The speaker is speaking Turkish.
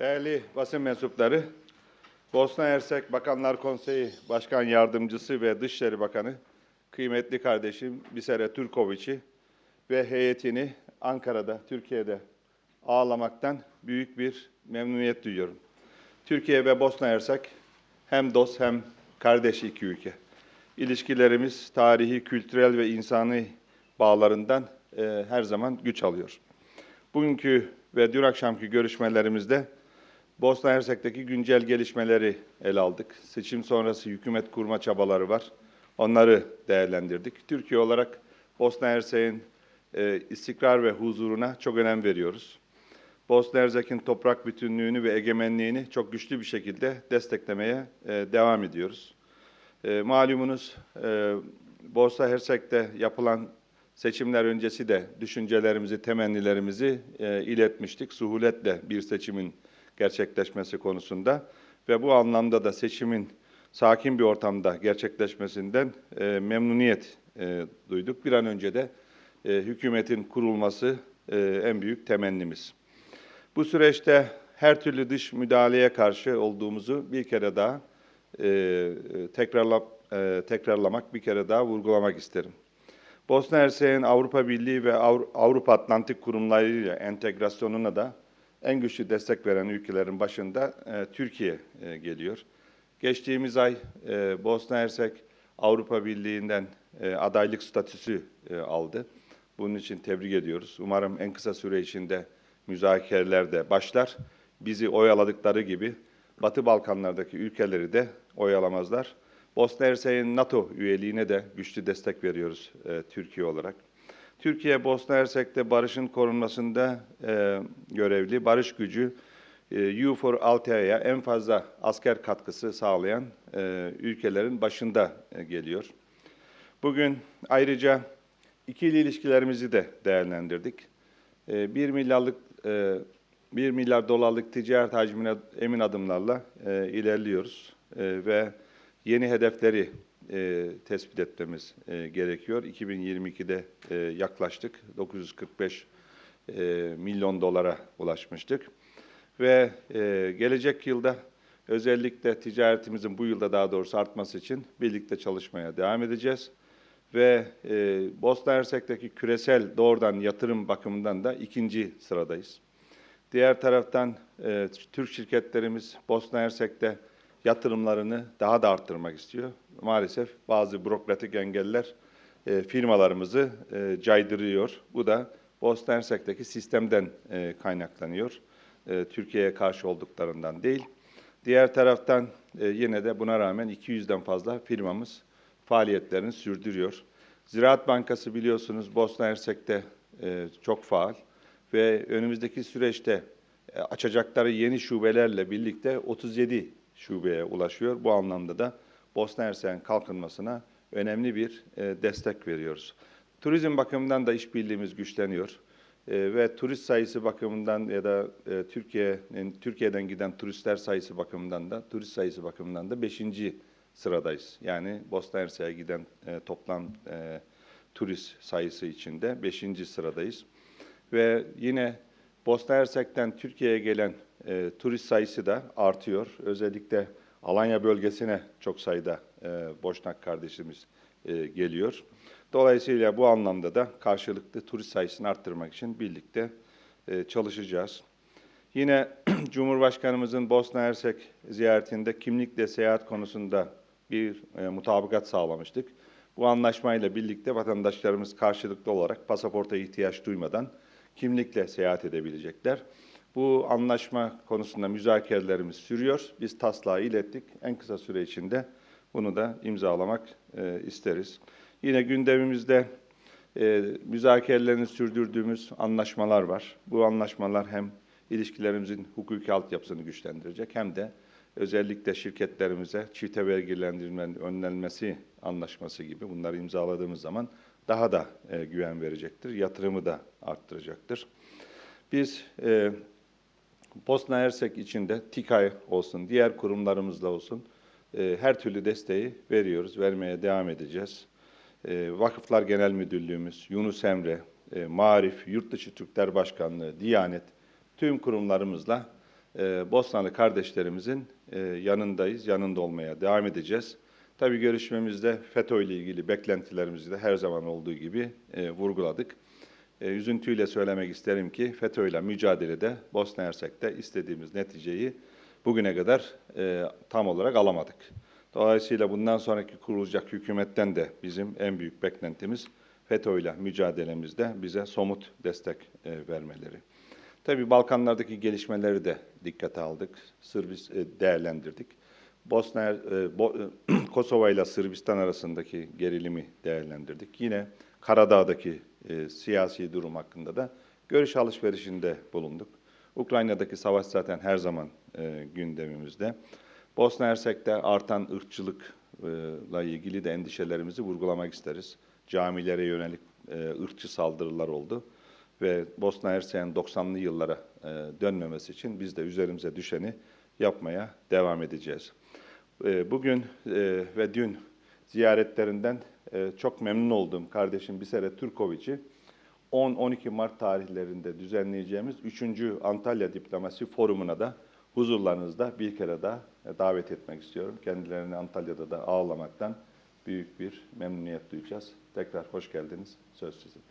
Değerli basın mensupları, Bosna Hersek Bakanlar Konseyi Başkan Yardımcısı ve Dışişleri Bakanı, kıymetli kardeşim Bisere Türkoviç'i ve heyetini Ankara'da, Türkiye'de ağlamaktan büyük bir memnuniyet duyuyorum. Türkiye ve Bosna Hersek hem dost hem kardeş iki ülke. İlişkilerimiz tarihi, kültürel ve insani bağlarından e, her zaman güç alıyor. Bugünkü ve dün akşamki görüşmelerimizde Bosna Hersek'teki güncel gelişmeleri ele aldık. Seçim sonrası hükümet kurma çabaları var. Onları değerlendirdik. Türkiye olarak Bosna Hersek'in e, istikrar ve huzuruna çok önem veriyoruz. Bosna Hersek'in toprak bütünlüğünü ve egemenliğini çok güçlü bir şekilde desteklemeye e, devam ediyoruz. E, malumunuz e, Bosna Hersek'te yapılan seçimler öncesi de düşüncelerimizi, temennilerimizi e, iletmiştik. Suhuletle bir seçimin gerçekleşmesi konusunda ve bu anlamda da seçimin sakin bir ortamda gerçekleşmesinden e, memnuniyet e, duyduk. Bir an önce de e, hükümetin kurulması e, en büyük temennimiz. Bu süreçte her türlü dış müdahaleye karşı olduğumuzu bir kere daha e, tekrarla, e, tekrarlamak, bir kere daha vurgulamak isterim. Bosna Hersek'in Avrupa Birliği ve Avru- Avrupa Atlantik kurumlarıyla entegrasyonuna da en güçlü destek veren ülkelerin başında e, Türkiye e, geliyor. Geçtiğimiz ay e, Bosna Hersek Avrupa Birliği'nden e, adaylık statüsü e, aldı. Bunun için tebrik ediyoruz. Umarım en kısa süre içinde müzakereler de başlar. Bizi oyaladıkları gibi Batı Balkanlardaki ülkeleri de oyalamazlar. Bosna Hersek'in NATO üyeliğine de güçlü destek veriyoruz e, Türkiye olarak. Türkiye, Bosna Hersek'te barışın korunmasında e, görevli. Barış gücü e, UFOR Altea'ya en fazla asker katkısı sağlayan e, ülkelerin başında e, geliyor. Bugün ayrıca ikili ilişkilerimizi de değerlendirdik. E, 1 milyarlık e, 1 milyar dolarlık ticaret hacmine emin adımlarla e, ilerliyoruz E, ve yeni hedefleri e, tespit etmemiz e, gerekiyor. 2022'de e, yaklaştık. 945 e, milyon dolara ulaşmıştık. Ve e, gelecek yılda özellikle ticaretimizin bu yılda daha doğrusu artması için birlikte çalışmaya devam edeceğiz. Ve e, Bosna Hersek'teki küresel doğrudan yatırım bakımından da ikinci sıradayız. Diğer taraftan e, Türk şirketlerimiz Bosna Hersek'te yatırımlarını daha da arttırmak istiyor. Maalesef bazı bürokratik engeller e, firmalarımızı e, caydırıyor. Bu da Bosna Hersek'teki sistemden e, kaynaklanıyor. E, Türkiye'ye karşı olduklarından değil. Diğer taraftan e, yine de buna rağmen 200'den fazla firmamız faaliyetlerini sürdürüyor. Ziraat Bankası biliyorsunuz Bosna Hersek'te e, çok faal ve önümüzdeki süreçte e, açacakları yeni şubelerle birlikte 37 şubeye ulaşıyor. Bu anlamda da Bosna Hersek'in kalkınmasına önemli bir e, destek veriyoruz. Turizm bakımından da işbirliğimiz güçleniyor. E, ve turist sayısı bakımından ya da e, Türkiye'nin Türkiye'den giden turistler sayısı bakımından da turist sayısı bakımından da 5. sıradayız. Yani Bosna Hersek'e giden e, toplam e, turist sayısı içinde 5. sıradayız. Ve yine Bosna Hersek'ten Türkiye'ye gelen e, turist sayısı da artıyor. Özellikle Alanya bölgesine çok sayıda e, Boşnak kardeşimiz e, geliyor. Dolayısıyla bu anlamda da karşılıklı turist sayısını arttırmak için birlikte e, çalışacağız. Yine Cumhurbaşkanımızın Bosna Hersek ziyaretinde kimlikle seyahat konusunda bir e, mutabakat sağlamıştık. Bu anlaşmayla birlikte vatandaşlarımız karşılıklı olarak pasaporta ihtiyaç duymadan kimlikle seyahat edebilecekler. Bu anlaşma konusunda müzakerelerimiz sürüyor. Biz taslağı ilettik. En kısa süre içinde bunu da imzalamak e, isteriz. Yine gündemimizde e, müzakerelerini sürdürdüğümüz anlaşmalar var. Bu anlaşmalar hem ilişkilerimizin hukuki altyapısını güçlendirecek hem de özellikle şirketlerimize çifte vergilendirmenin önlenmesi anlaşması gibi bunları imzaladığımız zaman daha da e, güven verecektir. Yatırımı da arttıracaktır. Biz e, Bosna Hersek içinde TİKAY olsun, diğer kurumlarımızla olsun e, her türlü desteği veriyoruz, vermeye devam edeceğiz. E, Vakıflar Genel Müdürlüğümüz, Yunus Emre, e, Marif, Yurtdışı Türkler Başkanlığı, Diyanet, tüm kurumlarımızla e, Bosnalı kardeşlerimizin e, yanındayız, yanında olmaya devam edeceğiz. Tabii görüşmemizde FETÖ ile ilgili beklentilerimizi de her zaman olduğu gibi e, vurguladık. E, üzüntüyle söylemek isterim ki FETÖ ile mücadelede Bosna Hersek'te istediğimiz neticeyi bugüne kadar e, tam olarak alamadık. Dolayısıyla bundan sonraki kurulacak hükümetten de bizim en büyük beklentimiz FETÖ ile mücadelemizde bize somut destek e, vermeleri. Tabii Balkanlardaki gelişmeleri de dikkate aldık, e, değerlendirdik. Bosna, e, Bo- Kosova ile Sırbistan arasındaki gerilimi değerlendirdik. Yine Karadağ'daki e, siyasi durum hakkında da görüş alışverişinde bulunduk. Ukrayna'daki savaş zaten her zaman e, gündemimizde. Bosna Hersek'te artan ırkçılıkla ilgili de endişelerimizi vurgulamak isteriz. Camilere yönelik e, ırkçı saldırılar oldu ve Bosna Hersek'in 90'lı yıllara e, dönmemesi için biz de üzerimize düşeni yapmaya devam edeceğiz. E, Bugün e, ve dün ziyaretlerinden e, çok memnun oldum kardeşim Bisere Türkoviç'i 10-12 Mart tarihlerinde düzenleyeceğimiz 3. Antalya Diplomasi Forumu'na da huzurlarınızda bir kere daha e, davet etmek istiyorum. Kendilerini Antalya'da da ağırlamaktan büyük bir memnuniyet duyacağız. Tekrar hoş geldiniz. Söz sizin.